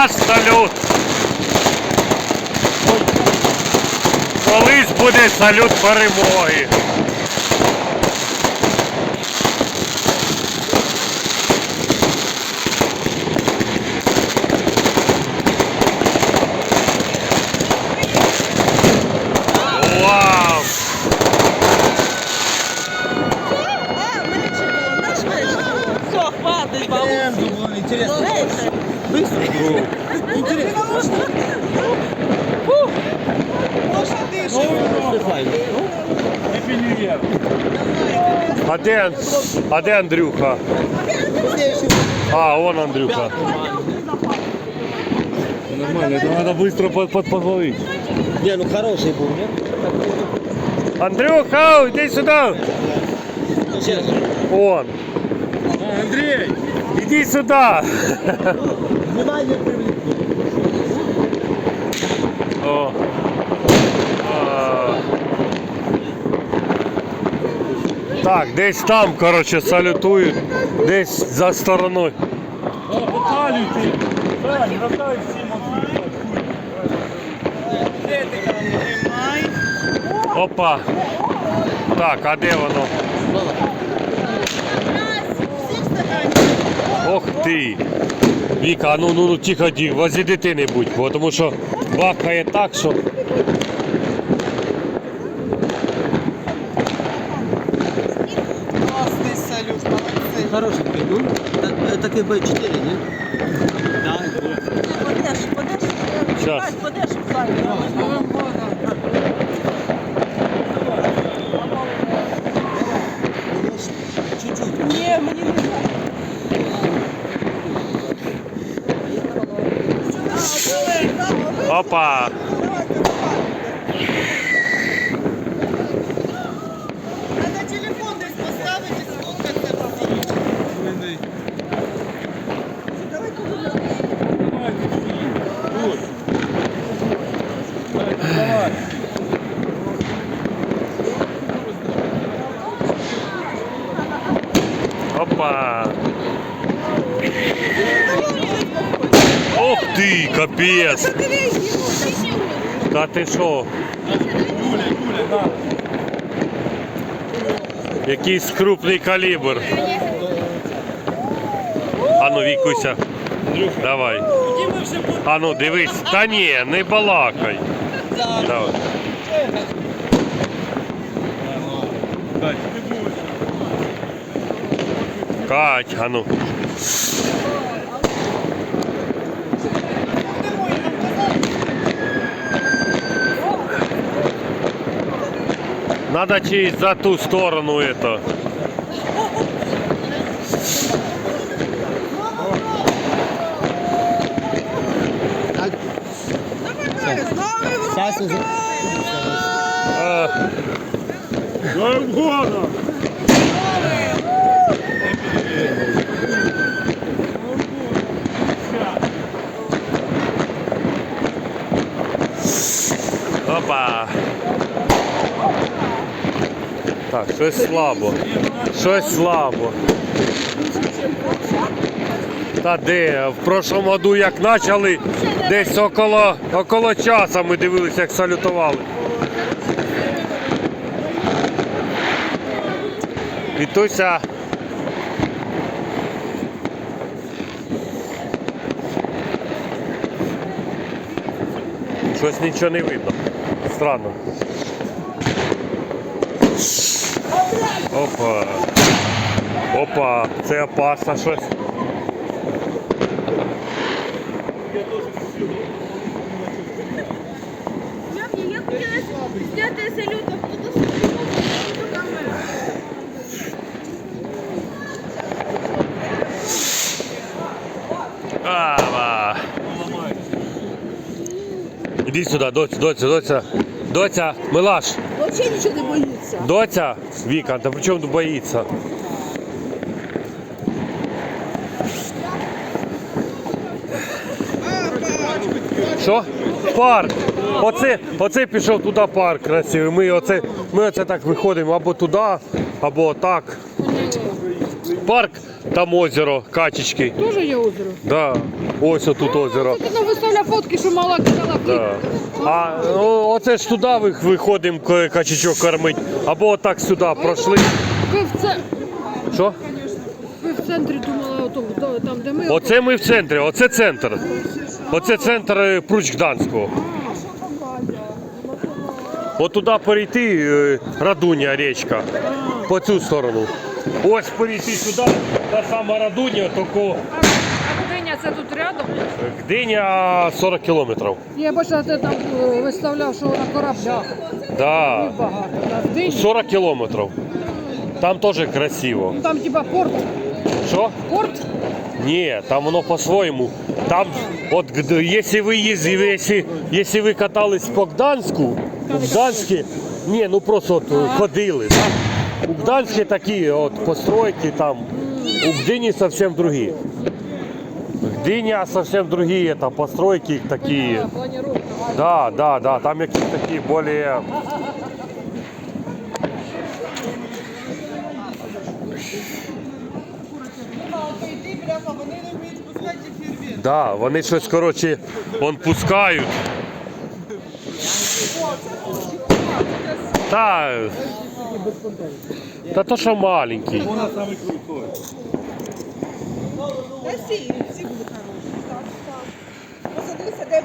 Наш салют. Колись буде салют перемоги. Все, хватит, бабушка. Интересно. Быстро. А де, а де Андрюха? А, вон Андрюха. Нормально, это надо быстро под, под, подловить. Не, ну хороший был, нет? Андрюха, иди сюда. Он. Андрей! Иди сюда. Внимание привлекли. О. А. Так, десь там, коротше, салютують, десь за стороною. О, Виталій ти! Виталій, ротай всім Опа. Так, а де воно? Ох ти. Віка, а ну ну ну тихо, тихо, возі дитини-будь, бо тому що бахає так, що. Классный салют, молодцы. Хороший был, ну? Так, э, так и Б4, нет? Да. Опа. Ти, капець. Та ти що? Якийсь крупний калібр. Ану, Вікуся, давай. Ану, дивись. Та ні, не балакай. Давай. Кать, ану. Надо через за ту сторону это. Сейчас уже. А, угодно! Опа. Так, щось слабо. Щось слабо. Та де? В прошлому году як почали, десь около, около часу ми дивилися, як салютували. Вітуся. Щось нічого не видно. Странно. Опа. Опа, це опасно щось. Я хотіла зняти салют, а хто до камери. Ава. Іди сюди, доця, доця, доця. Доця, Милаш, Вообще нічого не боїться. доця. Віка, та при чому тут боїться? Що? Парк. Оце, оце пішов туди парк красивий. Ми оце, ми оце так виходимо або туди, або так. Парк, Там озеро, качечки. Теж є озеро. Да. Ось отут озеро. Нам виставляв фотки, що мала кидала в Да. А ну, оце ж туди ви- виходимо ка- качечок кормить. Або отак сюди пройшли. Ви в, це, Що? ви в центрі думали, ото, до- там, де ми. Оце ми в центрі, оце центр. Оце центр е, Пруч Гданського. От туди перейти е, Радуня річка. По цю сторону. Ось перейти сюди, та сама Радуня, тільки це тут рядом? Гдиня 40 кілометрів. Я бачила, ти там е, виставляв, що на кораблях. Да. Багато. А в Гдині? 40 кілометрів. Там теж красиво. Ну, Там типа порт. Що? Порт? Ні, там воно по-своєму. Там, от г- якщо ви їздили, якщо, якщо ви катались по Гданську, у Гданське, ні, ну просто от е, ходили. Да? У Гданське такі от постройки там, у Гдині зовсім другі. Гдиня зовсім другі, там постройки. Планіровка. Да, да, да, там якісь такі більш... Да, вони щось, коротше, он пускають. Та, та то, що маленький. Та всі, всі будуть хороші. Так, так. Посадися, де